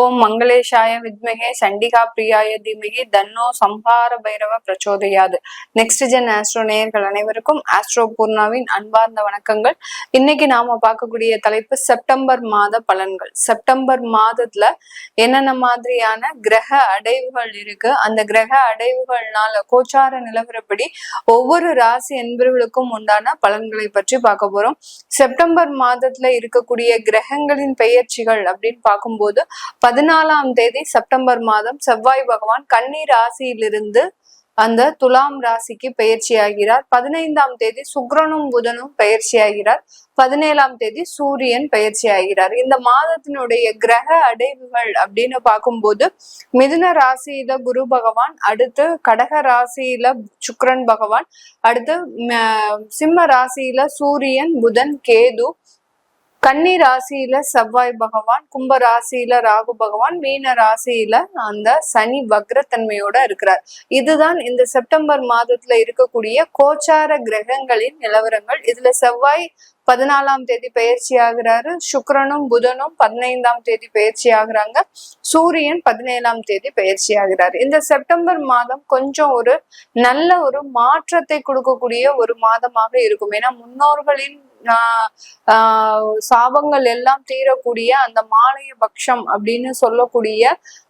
ஓம் மங்களேஷாய வித்மகே சண்டிகா பிரியாய தீமகி தன்னோ சம்ஹார பைரவ பிரச்சோதையாது. நெக்ஸ்ட் ஜென் ஆஸ்ட்ரோ நேயர்கள் அனைவருக்கும் ஆஸ்ட்ரோ பூர்ணாவின் அன்பார்ந்த வணக்கங்கள். இன்னைக்கு நாம பார்க்கக்கூடிய தலைப்பு செப்டம்பர் மாத பலன்கள். செப்டம்பர் மாதத்துல என்னென்ன மாதிரியான கிரக அடைவுகள் இருக்கு? அந்த கிரக அடைவுகள்னால கோச்சார நிலவரப்படி ஒவ்வொரு ராசி என்பவர்களுக்கும் உண்டான பலன்களை பற்றி பார்க்க போறோம். செப்டம்பர் மாதத்துல இருக்கக்கூடிய கிரகங்களின் பெயர்ச்சிகள் அப்படின்னு பார்க்கும்போது பதினாலாம் தேதி செப்டம்பர் மாதம் செவ்வாய் பகவான் கன்னி ராசியிலிருந்து அந்த துலாம் ராசிக்கு பயிற்சி ஆகிறார் பதினைந்தாம் தேதி சுக்ரனும் புதனும் பயிற்சி ஆகிறார் பதினேழாம் தேதி சூரியன் பயிற்சி ஆகிறார் இந்த மாதத்தினுடைய கிரக அடைவுகள் அப்படின்னு பார்க்கும்போது மிதுன ராசியில குரு பகவான் அடுத்து கடக ராசியில சுக்ரன் பகவான் அடுத்து சிம்ம ராசியில சூரியன் புதன் கேது கன்னி ராசியில செவ்வாய் பகவான் கும்ப ராசியில ராகு பகவான் மீன ராசியில அந்த சனி வக்ரத்தன்மையோட இருக்கிறார். இதுதான் இந்த செப்டம்பர் மாதத்துல இருக்கக்கூடிய கோச்சார கிரகங்களின் நிலவரங்கள். இதுல செவ்வாய் பதினாலாம் தேதி பயிற்சி ஆகிறாரு. சுக்கரனும் புதனும் பதினைந்தாம் தேதி பயிற்சி ஆகுறாங்க. சூரியன் பதினேழாம் தேதி பயிற்சி ஆகிறாரு. இந்த செப்டம்பர் மாதம் கொஞ்சம் ஒரு நல்ல ஒரு மாற்றத்தை கொடுக்கக்கூடிய ஒரு மாதமாக இருக்கும். ஏன்னா முன்னோர்களின் சாபங்கள் எல்லாம் தீரக்கூடிய அந்த மாலைய பக்ஷம் அப்படின்னு சொல்லக்கூடிய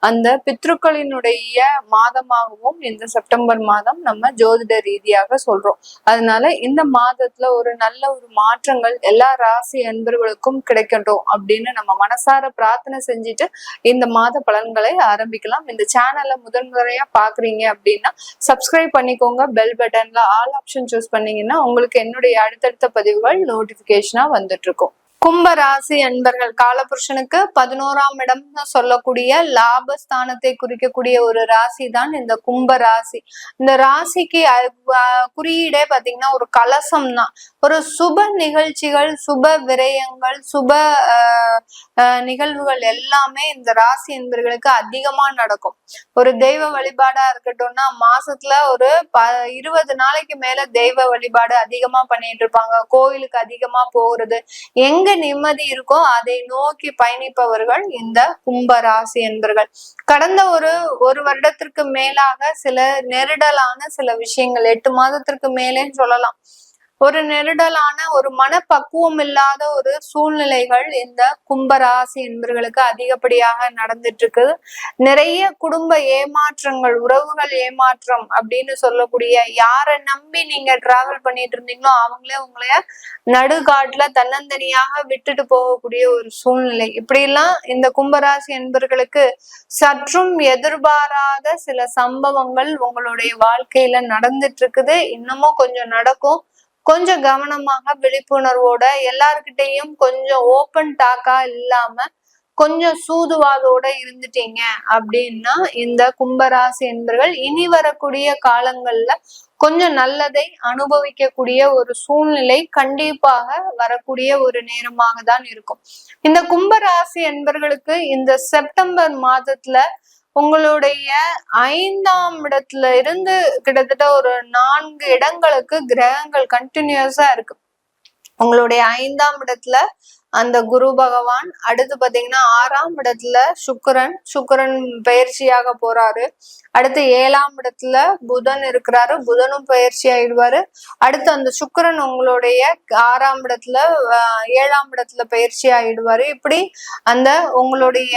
அந்த பித்ருக்களினுடைய மாதமாகவும் இந்த செப்டம்பர் மாதம் நம்ம ஜோதிட ரீதியாக சொல்றோம். அதனால இந்த மாதத்துல ஒரு நல்ல ஒரு மாற்றங்கள் எல்லா ராசி அன்பர்களுக்கும் கிடைக்கட்டும் அப்படின்னு நம்ம மனசார பிரார்த்தனை செஞ்சுட்டு இந்த மாத பலன்களை ஆரம்பிக்கலாம். இந்த சேனலை முதன்முறையா பாக்குறீங்க அப்படின்னா சப்ஸ்கிரைப் பண்ணிக்கோங்க. பெல் பட்டன்ல ஆல் ஆப்ஷன் சூஸ் பண்ணீங்கன்னா உங்களுக்கு என்னுடைய அடுத்தடுத்த பதிவுகள் நோட்டிஃபிகேஷனாக வந்துட்டு இருக்கும் கும்ப ராசி அன்பர்கள் காலபுருஷனுக்கு பதினோராம் இடம் சொல்லக்கூடிய லாபஸ்தானத்தை குறிக்கக்கூடிய ஒரு ராசி தான் இந்த கும்ப ராசி இந்த ராசிக்கு குறியீடே பாத்தீங்கன்னா ஒரு கலசம் தான் ஒரு சுப நிகழ்ச்சிகள் சுப விரயங்கள் சுப நிகழ்வுகள் எல்லாமே இந்த ராசி என்பர்களுக்கு அதிகமா நடக்கும். ஒரு தெய்வ வழிபாடா இருக்கட்டும்னா மாசத்துல ஒரு ப இருபது நாளைக்கு மேல தெய்வ வழிபாடு அதிகமா பண்ணிட்டு இருப்பாங்க. கோயிலுக்கு அதிகமா போகிறது எங்க நிம்மதி இருக்கோ அதை நோக்கி பயணிப்பவர்கள் இந்த கும்பராசி என்பர்கள். கடந்த ஒரு ஒரு வருடத்திற்கு மேலாக சில நெருடலான சில விஷயங்கள் எட்டு மாதத்திற்கு மேலேன்னு சொல்லலாம். ஒரு நெருடலான ஒரு மனப்பக்குவம் இல்லாத ஒரு சூழ்நிலைகள் இந்த கும்பராசி என்பர்களுக்கு அதிகப்படியாக நடந்துட்டு இருக்கு நிறைய குடும்ப ஏமாற்றங்கள் உறவுகள் ஏமாற்றம் அப்படின்னு சொல்லக்கூடிய யாரை நம்பி நீங்க டிராவல் பண்ணிட்டு இருந்தீங்களோ அவங்களே உங்களைய நடுகாட்டுல தன்னந்தனியாக விட்டுட்டு போகக்கூடிய ஒரு சூழ்நிலை. இப்படிலாம் இந்த கும்பராசி என்பர்களுக்கு சற்றும் எதிர்பாராத சில சம்பவங்கள் உங்களுடைய வாழ்க்கையில நடந்துட்டு இருக்குது இன்னமும் கொஞ்சம் நடக்கும். கொஞ்சம் கவனமாக விழிப்புணர்வோட எல்லாருக்கிட்டையும் கொஞ்சம் ஓப்பன் டாக்கா இல்லாம கொஞ்சம் சூதுவாதோட இருந்துட்டீங்க அப்படின்னா இந்த கும்பராசி என்பர்கள் இனி வரக்கூடிய காலங்கள்ல கொஞ்சம் நல்லதை அனுபவிக்கக்கூடிய ஒரு சூழ்நிலை கண்டிப்பாக வரக்கூடிய ஒரு நேரமாக தான் இருக்கும். இந்த கும்பராசி என்பர்களுக்கு இந்த செப்டம்பர் மாதத்துல உங்களுடைய ஐந்தாம் இடத்துல இருந்து கிட்டத்தட்ட ஒரு நான்கு இடங்களுக்கு கிரகங்கள் கண்டினியூஸா இருக்கு. உங்களுடைய ஐந்தாம் இடத்துல அந்த குரு பகவான் அடுத்து பாத்தீங்கன்னா ஆறாம் இடத்துல சுக்கரன் சுக்கரன் பயிற்சியாக போறாரு. அடுத்து ஏழாம் இடத்துல புதன் இருக்கிறாரு. புதனும் பயிற்சி ஆயிடுவாரு. அடுத்து அந்த சுக்கரன் உங்களுடைய ஆறாம் இடத்துல ஏழாம் இடத்துல பயிற்சி ஆயிடுவாரு. இப்படி அந்த உங்களுடைய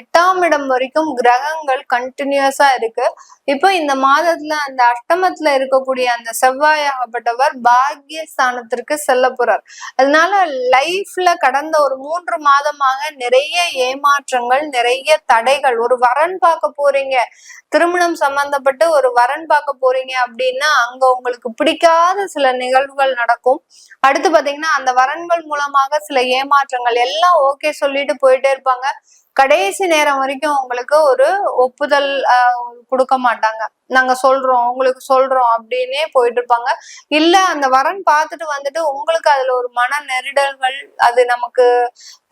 எட்டாம் இடம் வரைக்கும் கிரகங்கள் கண்டினியூஸா இருக்கு. இப்போ இந்த மாதத்துல அந்த அஷ்டமத்துல இருக்கக்கூடிய அந்த செவ்வாயாகப்பட்டவர் பாக்யஸ்தானத்திற்கு செல்ல போறார். அதனால லைஃப்ல கடந்த ஒரு மூன்று மாதமாக நிறைய ஏமாற்றங்கள் நிறைய தடைகள். ஒரு வரன் பார்க்க போறீங்க. திருமணம் சம்பந்தப்பட்டு ஒரு வரன் பார்க்க போறீங்க அப்படின்னா அங்க உங்களுக்கு பிடிக்காத சில நிகழ்வுகள் நடக்கும். அடுத்து பாத்தீங்கன்னா அந்த வரன்கள் மூலமாக சில ஏமாற்றங்கள் எல்லாம் ஓகே சொல்லிட்டு போயிட்டே இருப்பாங்க. கடைசி நேரம் வரைக்கும் உங்களுக்கு ஒரு ஒப்புதல் கொடுக்க மாட்டாங்க. நாங்க சொல்றோம் உங்களுக்கு சொல்றோம் அப்படின்னே போயிட்டு இருப்பாங்க. இல்ல அந்த வரன் பார்த்துட்டு வந்துட்டு உங்களுக்கு அதுல ஒரு மன நெருடல்கள் அது நமக்கு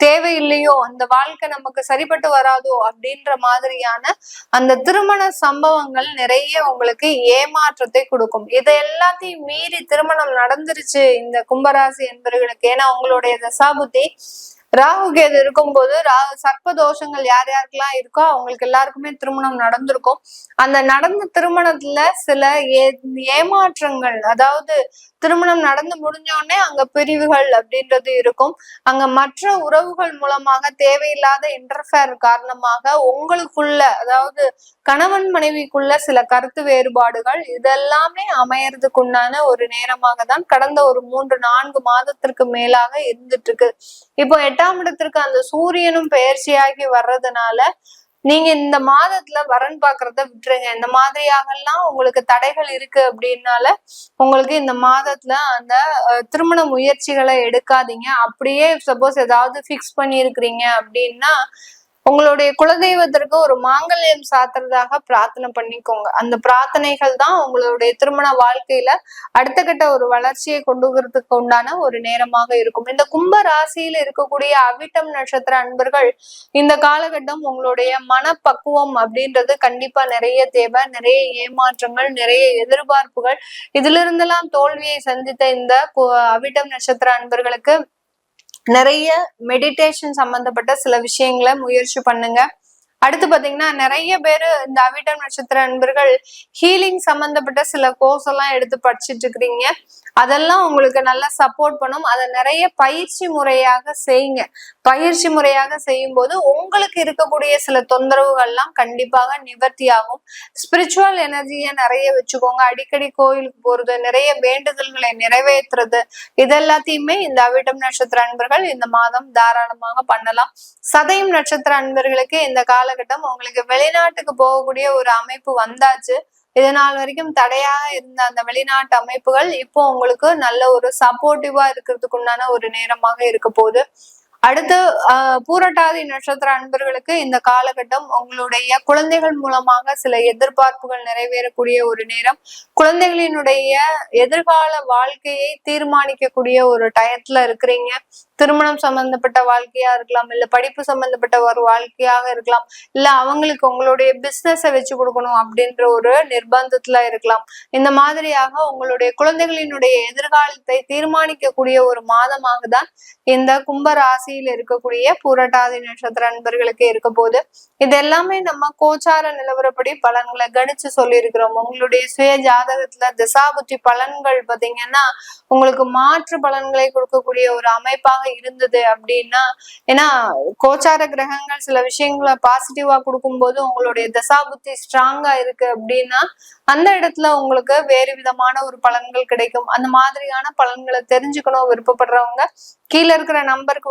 தேவையில்லையோ அந்த வாழ்க்கை நமக்கு சரிப்பட்டு வராதோ அப்படின்ற மாதிரியான அந்த திருமண சம்பவங்கள் நிறைய உங்களுக்கு ஏமாற்றத்தை கொடுக்கும். இதை எல்லாத்தையும் மீறி திருமணம் நடந்துருச்சு இந்த கும்பராசி என்பவர்களுக்கு ஏன்னா உங்களுடைய தசாபுத்தி ராகு கேது இருக்கும்போது ரா சர்ப்ப தோஷங்கள் யார் யாருக்கெல்லாம் இருக்கோ அவங்களுக்கு எல்லாருக்குமே திருமணம் நடந்திருக்கும். அந்த நடந்த திருமணத்துல சில ஏ ஏமாற்றங்கள் அதாவது திருமணம் நடந்து முடிஞ்சோடனே அங்க பிரிவுகள் அப்படின்றது இருக்கும். அங்க மற்ற உறவுகள் மூலமாக தேவையில்லாத இன்டர்ஃபேர் காரணமாக உங்களுக்குள்ள அதாவது கணவன் மனைவிக்குள்ள சில கருத்து வேறுபாடுகள் இதெல்லாமே அமையறதுக்குண்டான ஒரு நேரமாக தான் கடந்த ஒரு மூன்று நான்கு மாதத்திற்கு மேலாக இருந்துட்டு இருக்கு இப்போ எட்டாம் இடத்திற்கு அந்த சூரியனும் பெயர்ச்சியாகி வர்றதுனால நீங்க இந்த மாதத்துல வரன் பாக்குறத விட்டுருங்க. இந்த மாதிரியாகலாம் உங்களுக்கு தடைகள் இருக்கு அப்படின்னால உங்களுக்கு இந்த மாதத்துல அந்த திருமண முயற்சிகளை எடுக்காதீங்க. அப்படியே சப்போஸ் ஏதாவது ஃபிக்ஸ் பண்ணி இருக்கிறீங்க அப்படின்னா உங்களுடைய குலதெய்வத்திற்கு ஒரு மாங்கல்யம் சாத்துறதாக பிரார்த்தனை பண்ணிக்கோங்க. அந்த பிரார்த்தனைகள் தான் உங்களுடைய திருமண வாழ்க்கையில அடுத்த கட்ட ஒரு வளர்ச்சியை கொண்டு வரதுக்கு உண்டான ஒரு நேரமாக இருக்கும். இந்த கும்ப ராசியில இருக்கக்கூடிய அவிட்டம் நட்சத்திர அன்பர்கள் இந்த காலகட்டம் உங்களுடைய மனப்பக்குவம் அப்படின்றது கண்டிப்பா நிறைய தேவை நிறைய ஏமாற்றங்கள் நிறைய எதிர்பார்ப்புகள். இதுல இருந்தெல்லாம் தோல்வியை சந்தித்த இந்த அவிட்டம் நட்சத்திர அன்பர்களுக்கு நிறைய மெடிடேஷன் சம்பந்தப்பட்ட சில விஷயங்களை முயற்சி பண்ணுங்க. அடுத்து பாத்தீங்கன்னா நிறைய பேர் இந்த அவிட்டம் நட்சத்திர நண்பர்கள் ஹீலிங் சம்பந்தப்பட்ட சில கோர்ஸ் எல்லாம் எடுத்து படிச்சுட்டு இருக்கிறீங்க. அதெல்லாம் உங்களுக்கு நல்லா சப்போர்ட் பண்ணும். அதை நிறைய பயிற்சி முறையாக செய்யுங்க. பயிற்சி முறையாக செய்யும் போது உங்களுக்கு இருக்கக்கூடிய சில தொந்தரவுகள்லாம் கண்டிப்பாக நிவர்த்தி ஆகும் ஸ்பிரிச்சுவல் எனர்ஜியை நிறைய வச்சுக்கோங்க. அடிக்கடி கோயிலுக்கு போறது நிறைய வேண்டுதல்களை நிறைவேற்றுறது இதெல்லாத்தையுமே இந்த அவிட்டம் நட்சத்திர அன்பர்கள் இந்த மாதம் தாராளமாக பண்ணலாம். சதயம் நட்சத்திர அன்பர்களுக்கு இந்த காலகட்டம் உங்களுக்கு வெளிநாட்டுக்கு போகக்கூடிய ஒரு அமைப்பு வந்தாச்சு. இதனால் வரைக்கும் தடையாக இருந்த அந்த வெளிநாட்டு அமைப்புகள் இப்போ உங்களுக்கு நல்ல ஒரு சப்போர்ட்டிவா இருக்கிறதுக்கு உண்டான ஒரு நேரமாக இருக்க போகுது. அடுத்து பூரட்டாதி நட்சத்திர அன்பர்களுக்கு இந்த காலகட்டம் உங்களுடைய குழந்தைகள் மூலமாக சில எதிர்பார்ப்புகள் நிறைவேறக்கூடிய ஒரு நேரம். குழந்தைகளினுடைய எதிர்கால வாழ்க்கையை தீர்மானிக்கக்கூடிய ஒரு டயத்துல இருக்கிறீங்க. திருமணம் சம்பந்தப்பட்ட வாழ்க்கையா இருக்கலாம் இல்ல படிப்பு சம்பந்தப்பட்ட ஒரு வாழ்க்கையாக இருக்கலாம் இல்ல அவங்களுக்கு உங்களுடைய பிசினஸ வச்சு கொடுக்கணும் அப்படின்ற ஒரு நிர்பந்தத்துல இருக்கலாம். இந்த மாதிரியாக உங்களுடைய குழந்தைகளினுடைய எதிர்காலத்தை தீர்மானிக்கக்கூடிய ஒரு மாதமாக தான் இந்த கும்பராசி ராசியில் இருக்கக்கூடிய பூரட்டாதி நட்சத்திர அன்பர்களுக்கு இருக்க போது இது எல்லாமே நம்ம கோச்சார நிலவரப்படி பலன்களை கணிச்சு சொல்லி இருக்கிறோம் உங்களுடைய சுய ஜாதகத்துல திசாபுத்தி பலன்கள் பாத்தீங்கன்னா உங்களுக்கு மாற்று பலன்களை கொடுக்கக்கூடிய ஒரு அமைப்பாக இருந்தது அப்படின்னா ஏன்னா கோச்சார கிரகங்கள் சில விஷயங்களை பாசிட்டிவா கொடுக்கும்போது உங்களுடைய தசாபுத்தி ஸ்ட்ராங்கா இருக்கு அப்படின்னா அந்த இடத்துல உங்களுக்கு வேறு விதமான ஒரு பலன்கள் கிடைக்கும். அந்த மாதிரியான பலன்களை தெரிஞ்சுக்கணும் விருப்பப்படுறவங்க கீழே இருக்கிற நம்பருக்கு